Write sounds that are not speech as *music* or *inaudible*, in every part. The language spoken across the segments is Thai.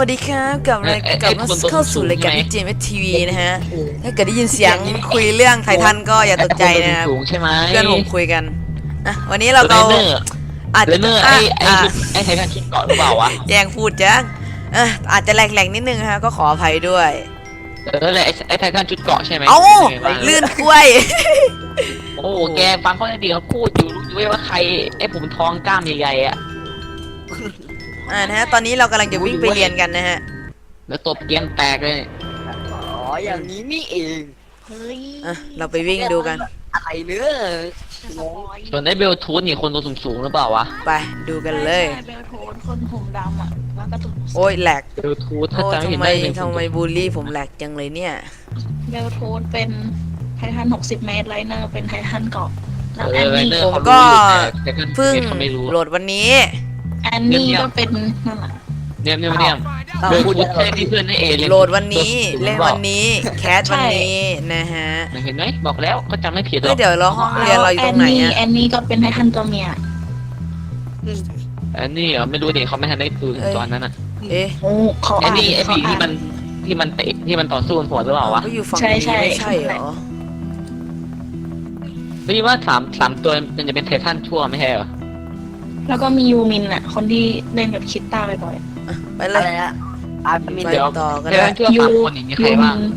วัสดีครับกลับมาเอ้ยเอ้ยกลับมาคนตัวเข้าสู่รายการสูงที่ใช่เจไหมมส์ทีวีนะฮะถ้าเกิดได้ยินเสียงคุยเรื่องไททันก็อย่าตกใจนะครับสูงใช่ไหมเพื่อนผมคุยกันอะวันนี้เราเลก็เนอร์อาจเลจะเนอร์อะไอ้ไอ้อะชุดไอ้ไททันคิดเกาะหรือเปล่าวะแย่งพูดจังอะอาจจะแหลกๆนิดนึงฮะก็ขออภัยด้วย เออเลยไอ้ไอ้ไททันชุดเกาะใช่ไหมเอ้าป็นไงบ้างลื่นกล้วย โอ้แกฟังเขาได้ดีเขาพูดอยู่รู้อยู่ว่าใครไอ้ผมท้องกล้ามใหญ่ๆอะ อ่านะฮะ ตอนนี้เรากำลังจะวิ่งไปเรียนกันนะฮะ แล้วตบเกียนแตกเลย อ๋ออย่างนี้นี่เองเฮ้ยอะ เราไปวิ่งดูกัน อะไรเนื้อะงงส่วนไอ้เบลทูธนี่คนตัวสูงๆหรือเปล่าวะ ไปดูกันเลย ใช่เบลโทนคนผมดำอะแล้วกระตุกโอ้ยแหลก เบลทูธถ้าโอ้จำไม่ผิดทำไมได้เป็นทำไมบูลลี่ผมแหลกจังเลยเนี่ย เบลโทนเป็นไททัน60เมตรไลเนอร์เป็นไททันเกาะแล้วเอแออนไลนี่เนอร์ผมเขาก็รู้อยู่แต่ไททันเพิ่งเขาไม่รู้โหลดวันนี้แอนนี่เงียบๆก็เป็นนั่นแหละเนี่ยเนี่ยเนี่ยอ้าวเบลพูทูดธอะไรแค่ที่เพื่อนให้เอเล่นโหลดวันนี้ตัวสูงๆเล่นปาวันนี้แคสวันนี้นะฮะเห็นไหมบอกแล้วก็จำไม่ผิดหรเฮ้อยกเดี๋ยวเราห้องเรียนเราอยู่ตรงไหนแอนนี่อะแอนนี่ก็เป็นไททันตัวเมียอันนี้เหรอไม่รู้ดิเขาไม่ทันได้ดูถึงตอนนั้นอะเอ๊ะโอ้เขาไอ้อ่านนี่ไอ้เขาผีอ่าที่มันนที่มันเตะที่มันต่อสู้บนหัวหรือเปล่าวะเขาอยู่ฝั่งใช่นี้ใช่ไม่ใช่เหรอไม่รู้ว่าสามสามตัวมันจะเป็นไททันชั่วไม่ใช่เหรอ แล้วก็มียูมินอะคนที่เล่นกับคิตต้าบ่อยไปเลอะยไรนะอาร์มินไปเดี๋ยวต่อกันไทเลทัยนชั่วๆยูสามคนอย่างนี้ใครยูบ้างมิน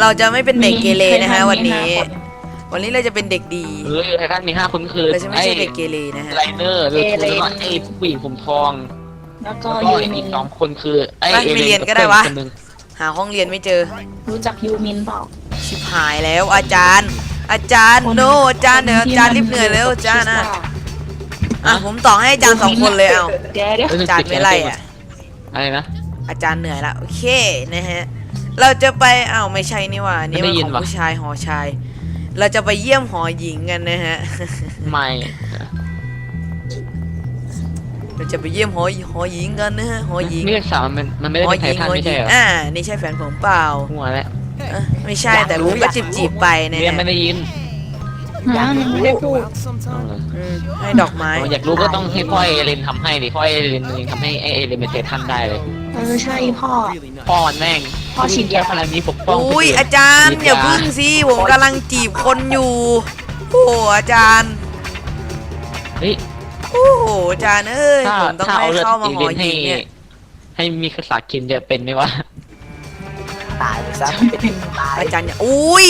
เราจะไม่เป็นเด็กเกเรนะฮะมีวันนี้ไททัมีห้าควันนี้เราจะเป็นเด็กดีเออไททันมีห้าคนคือเราจะไม่ไอ้ใช่เด็กเกเรนะฮะ ไลเนอร์หรือแล้วก็ไอ้ผู้หญิงผมทองแล้วก็แล้วก็ยูมิอีนกสองคนคือไอ้ไปเอไม่เลเรียนนก็ได้วะ คนหนึ่งหาห้องเรียนไม่เจอ รู้จักยูมินเปล่า ชิบหายแล้วอาจารย์ อาจารย์โนอาจารย์เดี๋ยวอาจารย์รีบเหนื่อยแล้วอาจารย์นะ อะผมต่อให้อาจารย์สองคนเลยเอาเดี๋ยวเดี๋ยวอาจารย์ไม่ไล่อะอะไรนะอาจารย์เหนื่อยละโอเคนะฮะเราจะไปอ้าวไม่ใช่นี่หว่านี่ไม่มันได้ยิขนองว่ะผู้ชายหอชาย เราจะไปเยี่ยมหอหญิงกันนะฮะไม่เราจะไปเยี่ยมหอหอหญิงกันนะฮะหอหญิงไม่ใช่สาวมันมันไม่ได้หอเป็นหไทญิงทันหอไม่หญิใช่งเหรออ่านี่ใช่แฟนผมเปล่าหัวแล้วเอ้อไม่ใช่แต่ผมก็จีบจีบๆไปนะเรียนฮะไม่ได้ยิน ฮะยังไม่ได้พูดเอาเลยอืมให้ดอกไม้อยากรู้ก็ต้องให้พ่อเอเลนทำให้ดิพ่อเอเลนเองทำให้ไอเอเลนเป็นไททันได้เลย เออใช่พ่อ พ่อมันแม่งพ่อฉีดยา พลังนี้ปกป้องอุ้ยคนนอาจารย์อย่าพึ่งสิผมกำลังจีบคนอยู่โอ้โหอาจารย์เฮ้ยโอ้โหอาจารย์เอ้ยถ้าผมต้องถ้าให้เอาเลือดเข้ามาเอหเลอนหให้ญิงเนี่ยให้มีกษัตริย์กินจะเป็นไหมวะตายไปซะตายอาจารย์อย่าอุ้ย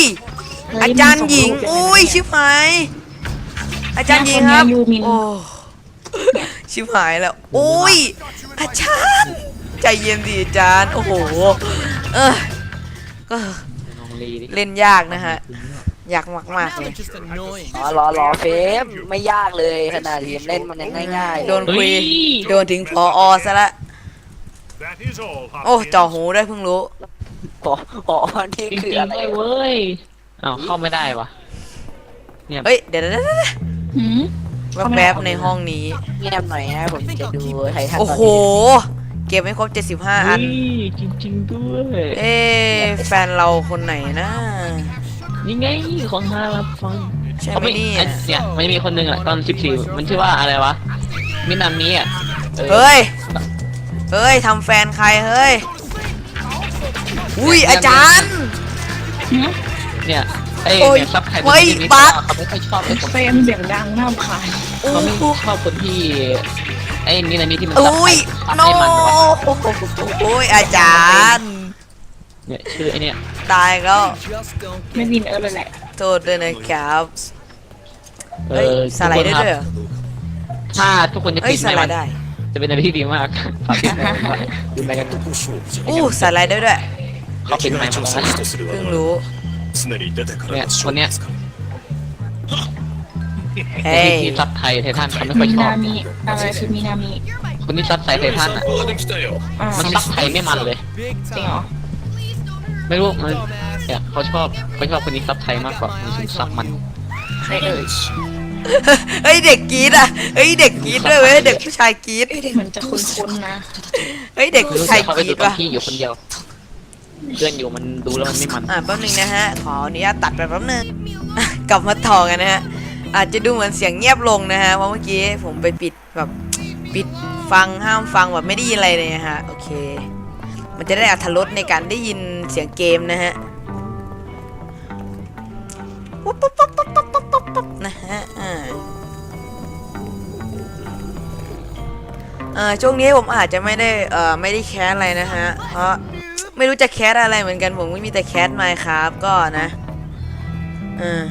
อาจารย์หญิง อุ้ยชิบหาย อาจารย์หญิงครับยูมินโอ้ ชิบหายแล้ว อุ้ย อาจารย์ ใจเย็นดิอาจารย์ โอ้โห เออก็ลองรีดิเล่นยากนะฮะ ยากมากๆเลยอ๋อรอรอเฟมไม่ยากเลยขนาดทีมเล่นมันยังง่ายๆ โดนคุยเฮ้ยโดนถึงพออซะละ That is all, โอ้ Hopkins. จ่อหูด้วยเพิ่งรู้อ๋ออ๋อนี่จริงคือๆอะไรด้วยเว้ย อ้าวเข้าไม่ได้วะเฮ้ย เดี๋ยวๆหืมๆแวบๆในห้องนี้ เงียบหน่อยนะผมจะดูไททันโอ้โห เก็บไม่ครบ 75 อันเฮ้ยจริง ๆ ด้วย เอ๊ะแฟนเราคนไหนนะ นี่ไงของฮารับฟังใช่ไหมเขาไม่เนี่ยอันเนี่ยมันจะมีคนหนึ่งอะตอนสิบสี่มันชื่อว่าอะไรวะมินามิอะออเฮ้ย เฮ้ยทำแฟนใครเฮ้ย อุ้ยอาจารย์ หืม เนี่ยไอ้โอ้ยเนี่ยซับไทยเฮ้ยที่บั๊กเขาไม่ค่อยชอบไอ้คนเฟรมเสียงดังน่ารำคาญโอ้เขาไม่โหชอบคนที่ไอ้มินามิที่มันซับไทอุ้ยยซับโนให้มันวะโอ้ยอาจารย์ เนี่ยชื่อไอ้เนี่ยตายแล้วไม่วินเออเลยแหละโทษด้วยนะครับเอเฮ้ยอสไลด์ได้ด้วยเหรอถ้าทุกคนจะเฮ้ยติดสไม่ไลมันด์ได้ จะเป็นอะไรที่ดีมากฝากติดไมค์มันดูไปกันอู้สไลด์ได้ด้วยเขาปิดไมค์มันแล้วนะเพิ่งรู้ เนี่ยคนเนี้ยเฮ้ยที่ซับไทยไททันเขาไม่ค่อยมิชอนาบมิอะไรคือมินามิคนที่ซับไทยไททันอะ อ่ามันซับไทยไม่มันเลย จริงเหรอไม่รู้มันเนี่ยเขาชอบเขาชอบคนนี้ซับไทยมากกว่าคนที่ซับมัน ใครเอ่ยเฮ้ยเด็กกรีดอะเฮ้ยเด็กกรีดด้วยเว้ยเด็กผู้ชายกรีดเหมือนจะคุ้นๆนะ เฮ้ยเด็กไม่ผู้รู้ชายแต่เขากไปรีดูดตอนว่ะที่อยู่คนเดียว เพื่อนอยู่มันดูแล้วมันไม่มัน อ่าแป๊บนึงนะฮะ ขออนุญาตตัดไปแป๊บนึง กลับมาต่อกันนะฮะ อาจจะดูเหมือนเสียงเงียบลงนะฮะ เพราะเมื่อกี้ผมไปปิดแบบปิดฟังห้ามฟังแบบไม่ได้ยินอะไรเลยนะฮะ โอเค มันจะได้อัธรสในการได้ยินเสียงเกมนะฮะปุ๊บปุ๊บปุ๊บปุ๊บปุ๊บปุ๊บปุ๊บปุ๊บนะฮะ อ่า เอ่อช่วงนี้ผมอาจจะไม่ได้เอ่อไม่ได้แคสอะไรนะฮะ เพราะ ไม่รู้จะแคสอะไรเหมือนกันผมก็มีแต่แคสไมครับก็นะเออ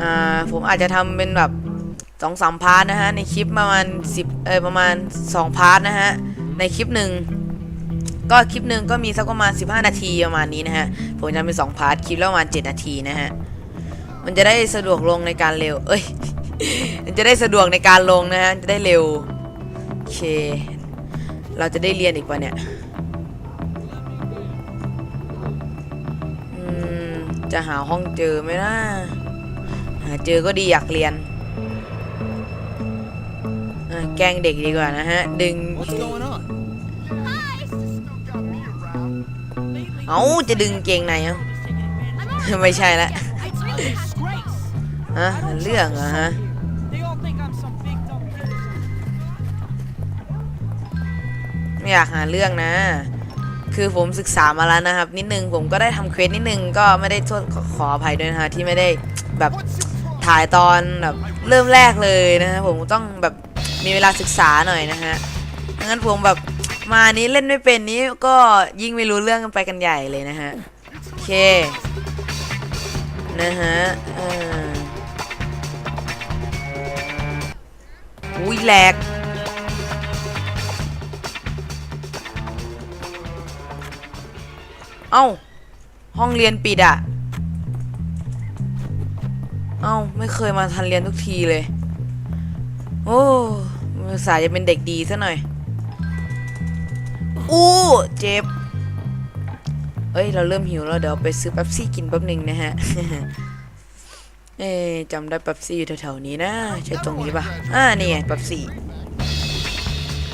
อ่าผมอาจจะทำเป็นแบบสองสามพาร์ทนะฮะ ในคลิปประมาณสิบเออประมาณสองพาร์ทนะฮะ ในคลิปหนึ่งก็คลิปหนึ่งก็มีสักประมาณ 15 นาทีประมาณนี้นะฮะ ผมจะเป็นสองพาร์ทคลิปละประมาณ 7 นาทีนะฮะ มันจะได้สะดวกลงในการเร็ว เอ้ย จะได้สะดวกในการลงนะฮะ จะได้เร็ว โอเค เราจะได้เรียนอีกปะเนี่ยอืมจะหาห้องเจอไหมนะหาเจอก็ดีอยากเรียนอะแกล้งเด็กดีกว่านะฮะ ดึง เอาจะดึงเกงในเอ้าไม่ใช่ละฮะเรื่องเหรอฮะ ไม่อยากหาเรื่องนะ คือผมศึกษามาแล้วนะครับ นิดนึงผมก็ได้ทำเควสนิดนึงก็ไม่ได้โทษขอขออภัยด้วยนะฮะที่ไม่ได้แบบถ่ายตอนแบบเริ่มแรกเลยนะฮะผมต้องแบบมีเวลาศึกษาหน่อยนะฮะงั้นผมแบบมานี้เล่นไม่เป็นนี้ก็ยิ่งไม่รู้เรื่องกันไปกันใหญ่เลยนะฮะโอเคนะฮะอุ้ยแหลก เอ้า ห้องเรียนปิดอะเอ้า ไม่เคยมาทันเรียนทุกทีเลย โอ้มือสายจะเป็นเด็กดีซะหน่อย อู้ เจ็บ เอ้ย เราเริ่มหิวแล้วเดี๋ยวไปซื้อเป๊ปซี่กินแป๊บหนึ่งนะฮะ เอ๊จำได้เป๊ปซี่อยู่แถวๆนี้นะ ใช่ตรงนี้ปะอ่า นี่ไงเป๊ปซี่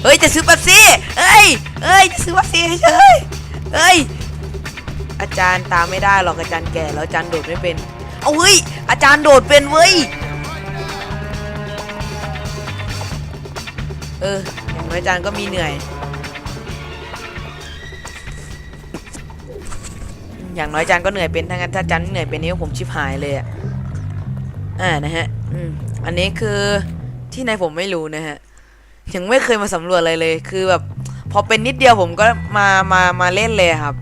เฮ้ย จะซื้อเป๊ปซี่เอ้ยเอ้ย จะซื้อเป๊ปซี่เฉยเอ้ย อาจารย์ตามไม่ได้หรอกอาจารย์แก่แล้วอาจารย์โดดไม่เป็น เอาเฮ้ย อาจารย์โดดเป็นเว้ย เอออย่างน้อยอาจารย์ก็มีเหนื่อย อย่างน้อยอาจารย์ก็เหนื่อยเป็นถ้างั้นถ้าอาจารย์เหนื่อยเป็นนี่ผมชิบหายเลยอะ อ่านะฮะ อืม อันนี้คือที่ในผมไม่รู้นะฮะ ยังไม่เคยมาสำรวจอะไรเลย คือแบบพอเป็นนิดเดียวผมก็มา มา มาเล่นเลยครับ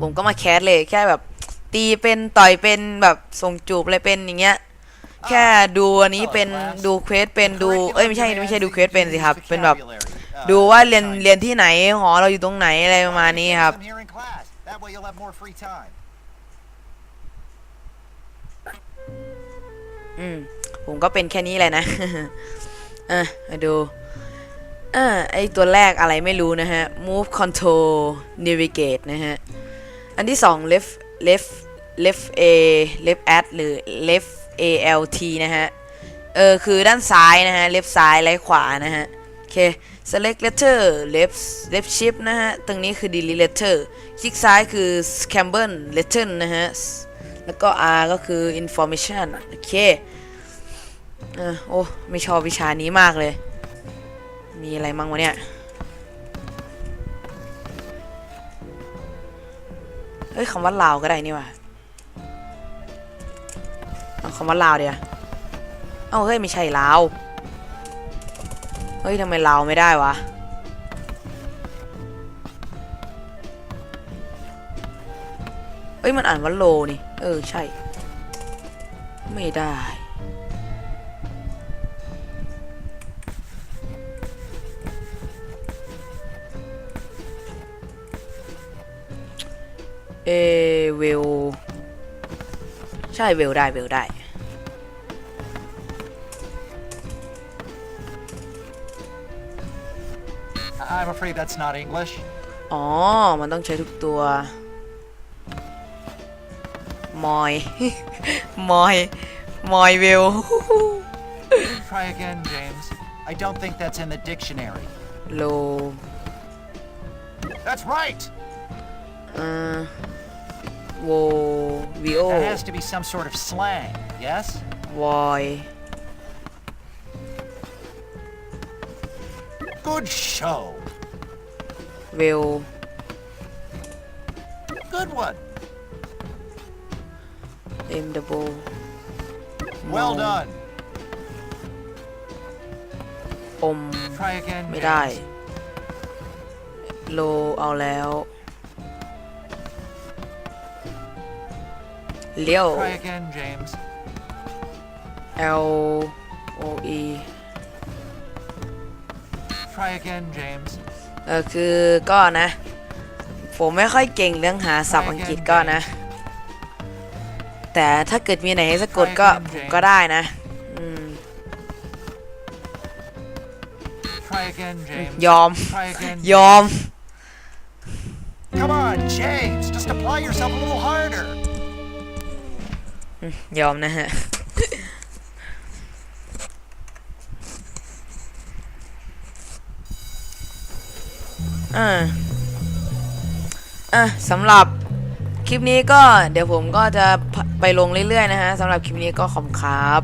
ผมก็มาแคสเลยแค่แบบ ตีเป็นต่อยเป็นแบบส่งจูบอะไรเป็นอย่างเงี้ย แค่ดูอันนี้เป็นดูเควสเป็นดูเอ้ยไม่ใช่ไม่ใช่ดูเควสเป็นสิครับ เป็นแบบ ดูว่าเรียนเรียนที่ไหนหอเราอยู่ตรงไหนอะไรประมาณนี้ครับ Them here in class. That way you'll have more free time. อืมผมก็เป็นแค่นี้แหละนะอะมาดูอ่าไอตัวแรกอะไรไม่รู้นะฮะ move control navigate นะฮะ อันที่สอง left left left a left at หรือ left a l t นะฮะ เออ คือด้านซ้ายนะฮะ left ซ้ายไลขวานะฮะ โอเค select letter left left shift นะฮะ ตรงนี้คือ delete letter คลิกซ้ายคือ scramble letter นะฮะ แล้วก็ R ก็คือ information โอเคเออโอ้ ไม่ชอบวิชานี้มากเลย มีอะไรมั่งวะเนี่ย ฮ้ยคำว่าลาวก็ได้นี่ว่ะเอาคำว่าลาวเดียวเอ้าเฮ้ยไม่ใช่ลาวเฮ้ยทำไมลาวไม่ได้วะเอ้ยมันอ่านว่าโลนี่ เออใช่ ไม่ได้ เวล ใช่เวลได้เวลได้ I'm afraid that's not English. อ๋อ มันต้องใช้ทุกตัว มอย มอย มอย*laughs* เวล *laughs* Try again, James. I don't think that's in the dictionary. โล That's right! เอ่อ โววิโอ That has to be some sort of slang, yes? void Good show. will Good one. endable Well done. อม Try again. ไม่ได้ James. โลเอาแล้ว เลี้ยว Try again, James. L O E Try again, James. เออคือก็นะ ผมไม่ค่อยเก่งเรื่องหาศัพท์อังกฤษก็นะ แต่ถ้าเกิดมีไหนให้สะกดก็ผมก็ได้นะอืม Try again, James. ยอม Try again. ยอม Come on, James. Just apply yourself a little harder. ยอมนะฮะ อ่า อะสำหรับคลิปนี้ก็เดี๋ยวผมก็จะไปลงเรื่อยๆนะฮะสำหรับคลิปนี้ก็ขอบครับ